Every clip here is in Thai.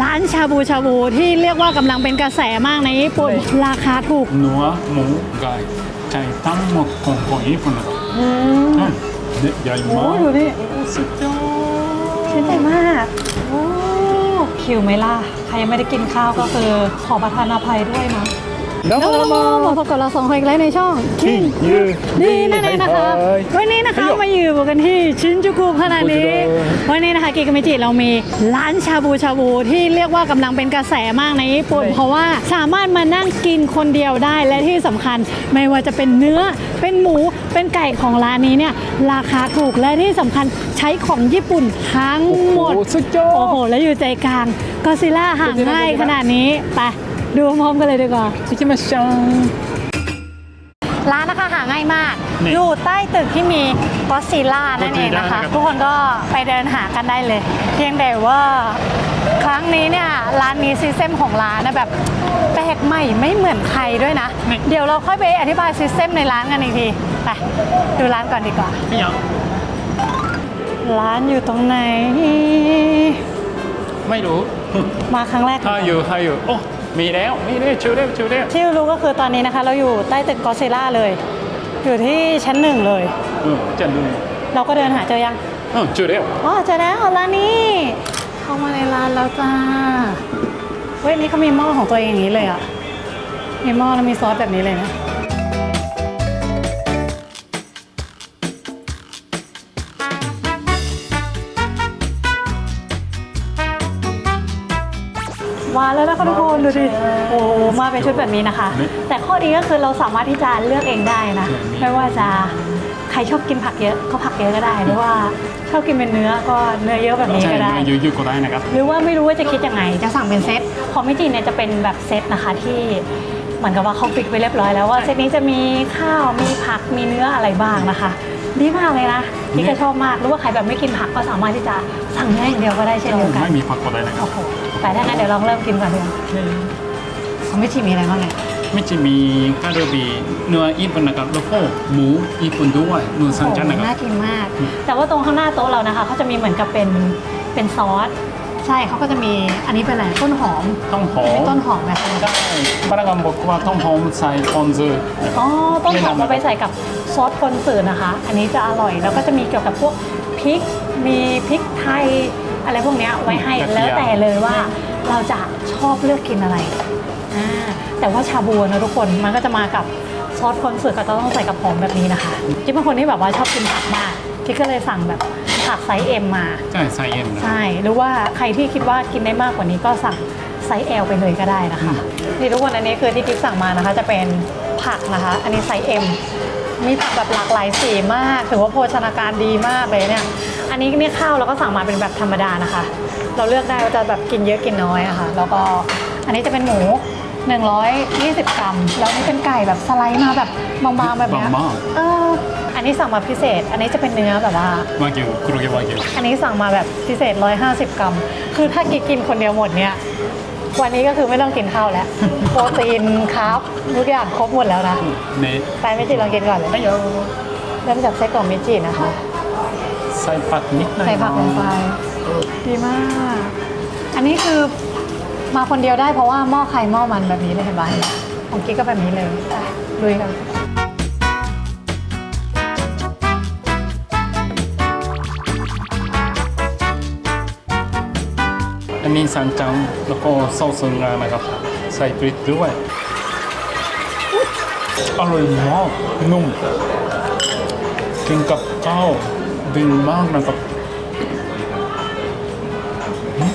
ร้านชาบูชาบูที่เรียกว่ากำลังเป็นกระแสมากในญี่ปุ่น ราคาถูก เนื้อหมูไก่ไก่ทั้งหมดของของญี่ปุ่นนะครับอืมเนี่ยใหญ่โอ้มากดูดิสุดยอดชิ้นใหญ่มากโอ้คิวไหมล่ะ ใครยังไม่ได้กินข้าวก็คือขอประทานอภัยด้วยนะ แล้วแล้วก็เรามามาพบกับเราสองคนอีกแล้วในช่องที่ยืนดีนั่นเองนะคะวันนี้นะคะมาอยู่กันที่ชินจูกุขนาดนี้ วันนี้นะคะกิกามิจิเรามีร้านชาบูชาบูที่เรียกว่ากำลังเป็นกระแสมากในญี่ปุ่น เพราะว่าสามารถมานั่งกินคนเดียวได้และที่สำคัญไม่ว่าจะเป็นเนื้อเป็นหมูเป็นไก่ของร้านนี้เนี่ยราคาถูกและที่สำคัญใช้ของญี่ปุ่นทั้งหมดโอ้สุดยอดโอ้โหแล้วอยู่ใจกลางก็ซิล่าหาง่ายขนาดนี้ไป ดูพร้อมๆกันเลยดีกว่า 行きましょう ร้านนะคะหาง่ายมาก นี่ อยู่ใต้ตึกที่มีก็ซิล่านั่นเองนะคะ Godzilla นะครับ ทุกคนก็ไปเดินหากันได้เลย เพียงแต่ว่าครั้งนี้เนี่ยร้านนี้ซิสเต็มของร้านนะแบบแปลกใหม่ไม่เหมือนใครด้วยนะ เดี๋ยวเราค่อยไปอธิบายซิสเต็มในร้านกันอีกที ไป ดูร้านก่อนดีกว่า いいよ ร้านอยู่ตรงไหน ไม่รู้ มาครั้งแรก ถ้าอยู่ถ้าอยู่โอ้ มีแล้วมีแล้วชิวเร็วชิวเร็วที่รู้ก็คือตอนนี้นะคะ เราอยู่ใต้ตึกก็ซิล่าเลย อยู่ที่ชั้นหนึ่งเลย อืมจะดูเราก็เดินหาเจอยังอืมชิวเร็วอ๋อเจอแล้วร้านนี้เข้ามาในร้านแล้วจ้าเว้ยนี่เขามีหม้อของตัวเองอย่างนี้เลยอะมีหม้อแล้วมีซอสแบบนี้เลยนะ นะคะทุกคนดูดิ โอ้มาเป็นชุดแบบนี้นะคะ แต่ข้อดีก็คือเราสามารถที่จะเลือกเองได้นะ ไม่ว่าจะใครชอบกินผักเยอะก็ผักเยอะก็ได้ หรือว่าชอบกินเป็นเนื้อก็เนื้อเยอะแบบนี้ใช่ก็ได้เนื้อเยอะๆก็ได้นะครับ หรือว่าไม่รู้ว่าจะคิดยังไง จะสั่งเป็นเซตของมิจิเนี่ยจะเป็นแบบเซตนะคะที่เหมือนกับว่าเขาฟิกไว้เรียบร้อยแล้วว่าเซตนี้จะมีข้าวมีผักมีเนื้ออะไรบ้างนะคะ ดีมากเลยนะนี่ก็ชอบมากหรือว่าใครแบบไม่กินผักก็สามารถที่จะสั่งเนื้ออย่างเดียวก็ได้เช่นเดียวกันไม่มีผักก็ได้นะครับโอ้โหแต่ถ้างั้นเดี๋ยวลองเริ่มกินก่อนดีกว่าของมิจิมีอะไรบ้างเนี่ยไม่จะมีกาเรบีเนื้อญี่ปุ่นนะครับแล้วก็หมูญี่ปุ่นด้วยหมูสันจันนะคน่ารับกินมาก แต่ว่าตรงข้างหน้าโต๊ะเรานะคะเขาจะมีเหมือนกับเป็นเป็นซอส ใช่เขาก็จะมีอันนี้เป็นอะไรต้นหอมต้องหอมีมต้นหอมไหมคะได้พนักงานบอกว่าต้องหอมใส่ปอนซ์นะครับอ๋อต้นหอมแนะนำมาไปใส่กับซอสปนสื่อนะคะ อันนี้จะอร่อยแล้วก็จะมีเกี่ยวกับพวกพริกมีพริกไทยอะไรพวกเนี้ยไว้ให้แล้วแต่เลยว่าเราจะชอบเลือกกินอะไรอ่าแต่ว่าชาบูนะทุกคนมันก็จะมากับซอสคนสื่อก็จะต้องใส่กับหอมแบบนี้นะคะจิ๊บเป็นคนที่แบบว่าชอบกินผักมากจิ๊บก็เลยสั่งแบบ ผักไซส์เอ็มมา ใช่ใส่เอ็มนะ ใช่ หรือว่าใครที่คิดว่ากินได้มากกว่านี้ก็สั่งไซส์ L ไปเลยก็ได้นะคะ นี่ทุกคนอันนี้คือที่กิ๊ฟสั่งมานะคะ จะเป็นผักนะคะ อันนี้ไซส์ M มีผักแบบหลากหลายสีมาก ถือว่าโภชนาการดีมากเลยเนี่ย อันนี้เนี่ยข้าวเราก็สั่งมาเป็นแบบธรรมดานะคะ เราเลือกได้ว่าจะแบบกินเยอะกินน้อยอะค่ะ แล้วก็อันนี้จะเป็นหมู 120 กรัม แล้วนี่เป็นไก่แบบสไลด์มาแบบบางๆแบบเนี้ยบางเออ อันนี้สั่งมาพิเศษ อันนี้จะเป็นเนื้อแบบว่าๆวากิวคุโรเกะวากิวอันนี้สั่งมาแบบพิเศษ 150 กรัม คือถ้ากินกินคนเดียวหมดเนี่ย วันนี้ก็คือไม่ต้องกินข้าวแล้ว โปรตีนคาร์บทุกอย่างครบหมดแล้วนะเนไปเมจิลองกินก่อนเลยไอ้โยเริ่มจากไส้กรอกเมจินะคะใส่ผักนิดหน่อยใส่ผักลงไป ดีมาก อันนี้คือ มาคนเดียวได้เพราะว่าหม้อใครหม้อมันแบบนี้เลยเห็นไหมของกิ๊กก็แบบนี้เลยไปลุยกันอันนี้สันจังแล้วก็ซอสงานะครับ ใส่พริกด้วยอร่อยมากนุ่มกินกับข้าวดีมากนะครับอืม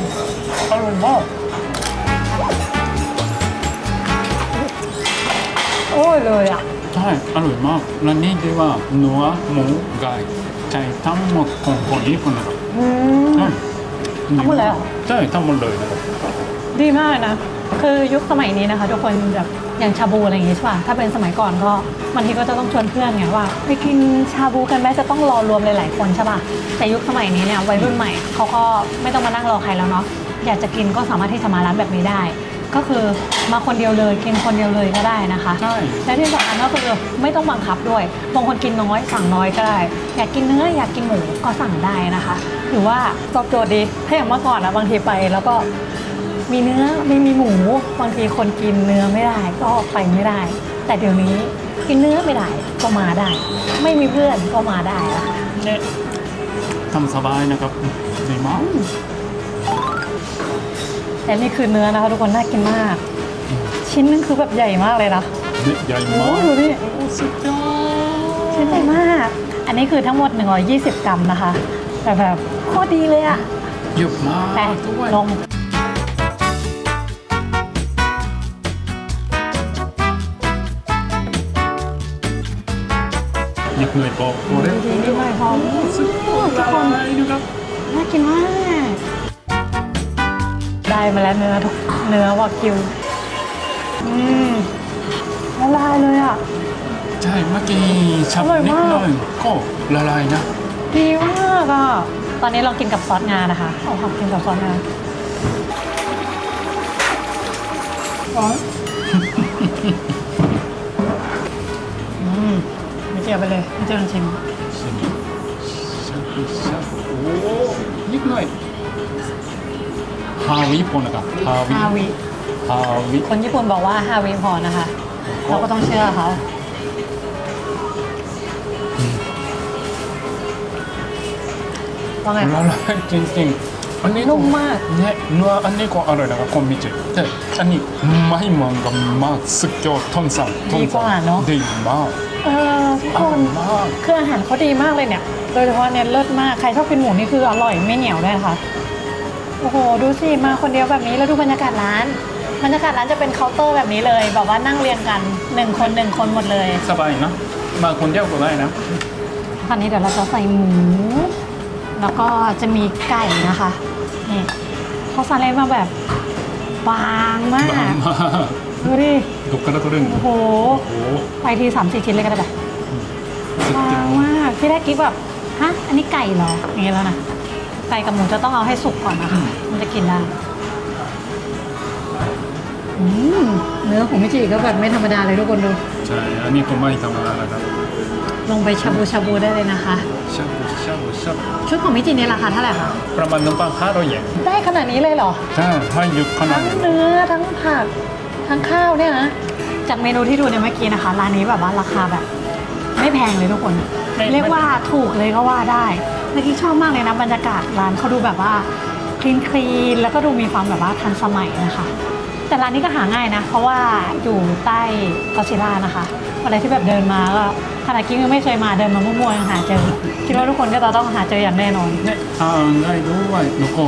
อร่อยมาก โอ้ยเลยอะ ใช่อร่อยมากและนี่ดีว่าเนื้อหมูไก่ไก่ทั้งหมดของคนญี่ปุ่นนะครับอืมใช่ทั้งหมดเลยเหรอ ใช่ทั้งหมดเลยนะครับ ดีมากนะ คือยุคสมัยนี้นะคะ ทุกคนแบบอย่างชาบูอะไรอย่างงี้ใช่ป่ะ ถ้าเป็นสมัยก่อนก็บางทีก็จะต้องชวนเพื่อนไงว่า ไปกินชาบูกันแม้จะต้องรอรวมหลายๆคนใช่ป่ะ แต่ยุคสมัยนี้เนี่ยวัยรุ่นใหม่เขาก็ไม่ต้องมานั่งรอใครแล้วเนาะ อยากจะกินก็สามารถที่จะมาร้านแบบนี้ได้ ก็คือมาคนเดียวเลยกินคนเดียวเลยก็ได้นะคะใช่และที่สำคัญก็คือไม่ต้องบังคับด้วยบางคนกินน้อยสั่งน้อยก็ได้ อยากกินเนื้ออยากกินหมูก็สั่งได้นะคะ หรือว่าตอบโจทย์ดีถ้าอย่างเมื่อก่อนนะบางทีไปแล้วก็มีเนื้อไม่มีหมูบางทีคนกินเนื้อไม่ได้ก็ไปไม่ได้ แต่เดี๋ยวนี้กินเนื้อไม่ได้ก็มาได้ ไม่มีเพื่อนก็มาได้ละค่ะねทำสบายนะครับดีมาก แต่นี่คือเนื้อนะคะทุกคนน่ากินมาก ชิ้นนึงคือแบบใหญ่มากเลยนะใหญ่มากดูดิสุดยอดชิ้นใหญ่มาก อันนี้คือทั้งหมด 120 กรัมนะคะแบบโคตรดีเลยอะหยุะมาแต่กด้ยลงหยิบหน่อยบอกบอกได้ดีด้วยหอมสุดยอทุกคน ดูครับน่ากินมาก ได้มาแล้วเนื้อทุกเนื้อวากิว อืมละลายเลยอะ ใช่เมื่อกี้ชับนิดหน่อยก็ละลายนะ ดีมากอะ ตอนนี้เรากินกับซอสงานะคะเอาผักกินกับซอสงาอนอืมไม่เจียวไปเลยไม่เจียวจริง ชิมชับชับโอ้ยนิดหน่อย ฮาวิญี่ปุ่นะครับฮาวิ ฮาวิคนญี่ปุ่นบอกว่าฮาวิพอนะคะ เราก็ต้องเชื่อเขาว่าไงอคะริงจริงอันนี้นุ่มมากเนี่ยเนื้ออันนี้ก็อร่อยนะครับคอมมิจิแต่อันนี้ไม่มองกันมากสุดยอดทอนสั่งดีกว่าเนอะ ดีมากเออทุกคร่อนมาก เครื่องอาหารเขาดีมากเลยเนี่ย โดยเฉพาะเนี่ยเลิศมาก ใครชอบกินหมูนี่คืออร่อยไม่เหนียวด้วยนะค่ะ โอ้โห ดูสิ มาคนเดียวแบบนี้แล้วดูบรรยากาศร้าน บรรยากาศร้านจะเป็นเคาน์เตอร์แบบนี้เลย แบบว่านั่งเรียงกันหนึ่งคนหนึ่งคนหมดเลยสบายเนาะมาคนเดียวก็ได้นะตอนนี้เดี๋ยวเราจะใส่หมู แล้วก็จะมีไก่นะคะนี่เขาสั่งเลยมาแบบบางมาก มาดูดิ ดกกระตุ้นโอ้โห โอ้โหไปทีสามสี่ชิ้นเลยก็ได้แบบบางมากพี่แรกกิ๊บแบบ ฮะ อันนี้ไก่เหรออย่างเงี้ยแล้วนะ ไก่กับหมูจะต้องเอาให้สุกก่อนนะคะ มันจะกินได้อืมเนื้อของมิจิก็แบบไม่ธรรมดาเลยทุกคนดู ใช่อันนี้ก็ไม่ธรรมดานะครับลงไปชาบูชาบูได้เลยนะคะ ชาบูชาบูชาบูชุดของมิจิเนี่ยราคาเท่าไหร่คะ ประมาณหนึ่งพันห้าร้อยเยนได้ขนาดนี้เลยเหรอ ใช่ให้เยอะขนาทั้ดงนี้เนื้อทั้งผักทั้งข้าวเนี่ยนะ จากเมนูที่ดูเนี่ยเมื่อกี้นะคะ ร้านนี้แบบว่าราคาแบบ ไม่แพงเลยทุกคน เรียกว่าถูกเลยก็ว่าได้ เมื่อกี้ชอบมากเลยนะบรรยากาศร้านเขาดูแบบว่าคลีนคลีนแล้วก็ดูมีความแบบว่าทันสมัยนะคะ แต่ร้านนี้ก็หาง่ายนะ เพราะว่าอยู่ใต้กอซิล่านะคะอะไรที่แบบเดินมาก็ขนาดกิ๊กยังไม่เคยมาเดินมามั่วๆยังหาเจอคิดว่าทุกคนก็จะต้องหาเจออย่างแน่นอนねทานได้ด้วยแล้วก็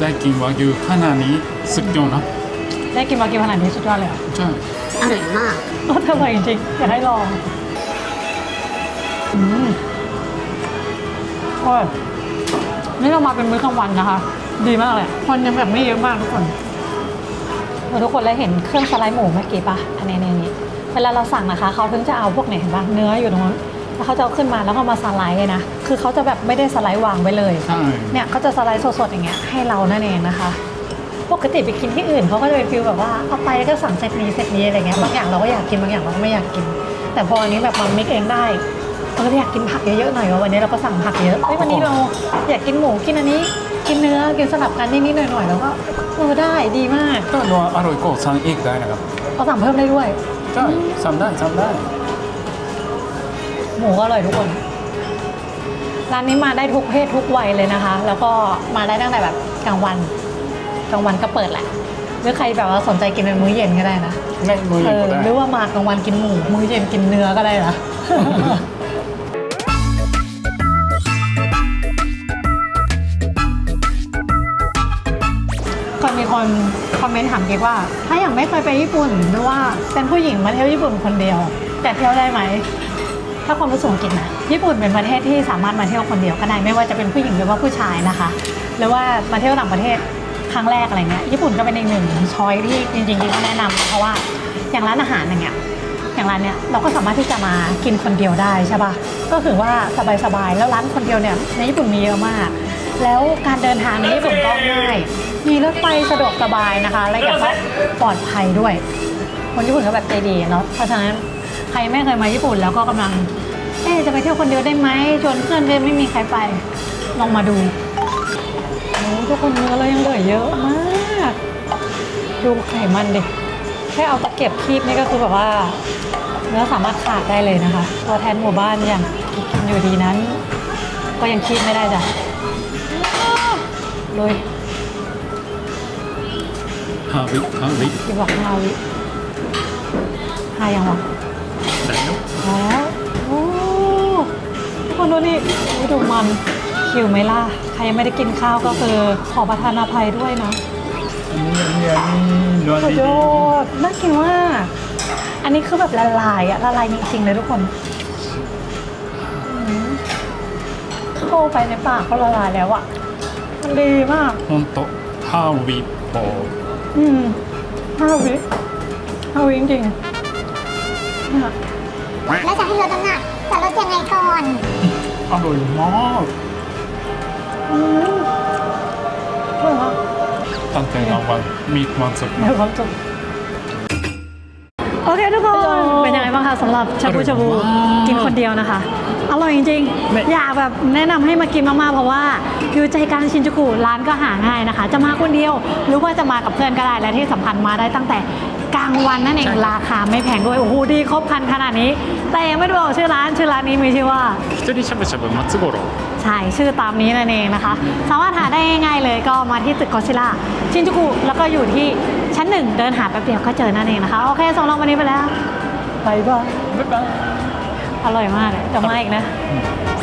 ได้กินวากิวขนาดนี้สุดยอดนะได้กินมากินขนาดนี้สุดยอดเลยเหรอใช่อร่อยมาก รสอร่อยจริงๆอยากให้ลองอืม โอ้ยนี่เรามาเป็นมื้อกลางวันนะคะ ดีมากเลยคนยังแบบไม่เยอะมากทุกคนแล้วทุกคนเลยเห็นเครื่องสไลด์หมูเมื่อกี้ปะอันนี้นี่นี่เวลาเราสั่งนะคะเขาถึงจะเอาพวกไหนเห็นปะเนื้ออยู่ตรงนู้นแล้วเขาจะเอาขึ้นมาแล้วก็มาสไลด์เลยนะ คือเขาจะแบบไม่ได้สไลด์วางไว้เลย ใช่ เนี่ยเขาจะสไลด์สดๆอย่างเงี้ยให้เรานั่นเองนะคะ ปกติไปกินที่อื่นเขาก็จะเป็นฟิลแบบว่าเอาไปแล้วก็สั่งเซตนี้เซตนี้อะไรเงี้ย บางอย่างเราก็อยากกินบางอย่างเราก็ไม่อยากกิน แต่พออันนี้แบบมันมิกเองได้ เราก็อยากกินผักเยอะๆหน่อยว่าวันนี้เราก็สั่งผักเยอะเฮ้ยวันนี้เราอยากกินหมูกินอันนี้ กินเนื้อกินสลับกันนิดๆหน่อยๆแล้วก็เออได้ดีมากถ้าเนื้ออร่อยก็สั่งอีกได้นะครับเราสั่งเพิ่มได้ด้วยใช่สั่งได้สั่งได้ หมูก็อร่อยทุกคนร้านนี้มาได้ทุกเพศทุกวัยเลยนะคะ แล้วก็มาได้ตั้งแต่แบบกลางวันกลางวันก็เปิดแหละหรือใครแบบว่าสนใจกินเป็นมื้อเย็นก็ได้นะไม่มือเอก็อได้หรือว่ามากลางวันกินหมูมื้อเย็นกินเนื้อก็ได้นะ ก่อนมีคนคอมเมนต์ถามเก๊กว่า ถ้าอย่างไม่เคยไปญี่ปุ่นหรือว่าเป็นผู้หญิงมาเที่ยวญี่ปุ่นคนเดียว แต่เที่ยวได้ไหม ถ้าความรู้สึกของกิ๊กนะญี่ปุ่นเป็นประเทศที่สามารถมาเที่ยวคนเดียวก็ได้ไม่ว่าจะเป็นผู้หญิงหรือว่าผู้ชายนะคะ หรือว่ามาเที่ยวต่างประเทศครั้งแรกอะไรเงี้ยญี่ปุ่นก็เป็นอีกหนึ่งช้อยที่จริงๆกิ๊กก็แนะนำเพราะว่าอย่างร้านอาหารอย่างเงี้ยอย่างร้านเนี้ยเราก็สามารถที่จะมากินคนเดียวได้ใช่ปะก็คือว่าสบายๆแล้วร้านคนเดียวเนี่ยในญี่ปุ่นมีเยอะมาก แล้วการเดินทางในญี่ปุ่นก็ง่าย มีรถไฟสะดวกสบายนะคะ และอย่างก็ปลอดภัยด้วย คนญี่ปุ่นก็แบบใจดีเนาะ เพราะฉะนั้นใครไม่เคยมาญี่ปุ่นแล้วก็กำลัง เอ๊จะไปเที่ยวคนเดียวได้ไหมชวนเพื่อนก็ไม่มีใครไป ลองมาดูโอ้ทุกคนเนื้อเรายังเหลือเยอะมาก ดูไขมันดิ แค่เอาตะเก็บคีบนี่ก็คือแบบว่าเนื้อสามารถขาดได้เลยนะคะ ตัวแทนหมู่บ้านอย่างกินอยู่ดีนั้น ก็ยังคีบไม่ได้จ้ะ เลยห้าวิห้าวิอย่าบอกห้าวิห้ายังวะแล้แล้วโอ้ทุกคนดูนี่ดูมันหิวไหมล่ะ ใครยังไม่ได้กินข้าวก็คือขอประทานอภัยด้วยนะนี่นี่สุดยอดน่ากินมากอันนี้คือแบบละลายอะละลายจริงๆเลยทุกคนเข้าไปในปากก็ละลายแล้วอะันดีมาก本当ハービปอืมห้าวิห้าวิจริงๆนี่แล้วจะให้ลดน้ำหนักจะลดยังไงก่อน อร่อยมากอืมอร่อยมากตั้งแต่รางวัลมีความสุขมามีกความสุข โอเคทุกคน เป็นยังไงบ้างคะสำหรับชาบูชาบูกินคนเดียวนะคะ อร่อยจริงๆ อยากแบบแนะนำให้มากินมากๆ เพราะว่าอยู่ใจกลางชินจูกุร้านก็หาง่ายนะคะ จะมาคนเดียวหรือว่าจะมากับเพื่อนก็ได้และที่สัมพันธ์มาได้ตั้งแต่กลางวันนั่นเองราคาไม่แพงด้วย โอ้โห ดีครบพันขนาดนี้ แต่ยังไม่ได้บอกชื่อร้านชื่อร้านนี้มีชื่อว่าคิโตชาบูชาบูมัตสึโกโรใช่ชื่อตามนี้นั่นเองนะคะ สามารถหาได้ง่ายๆเลยก็มาที่ตึกกอชิล่าชินจูกุแล้วก็อยู่ที่ ชั้นหนึ่งเดินหาแป๊บเดียวก็เจอนั่นเองนะคะ โอเคสำหรับวันนี้ไปแล้วบายบาย บ๊ายบาย อร่อยมากเลยจะมาอีกนะうん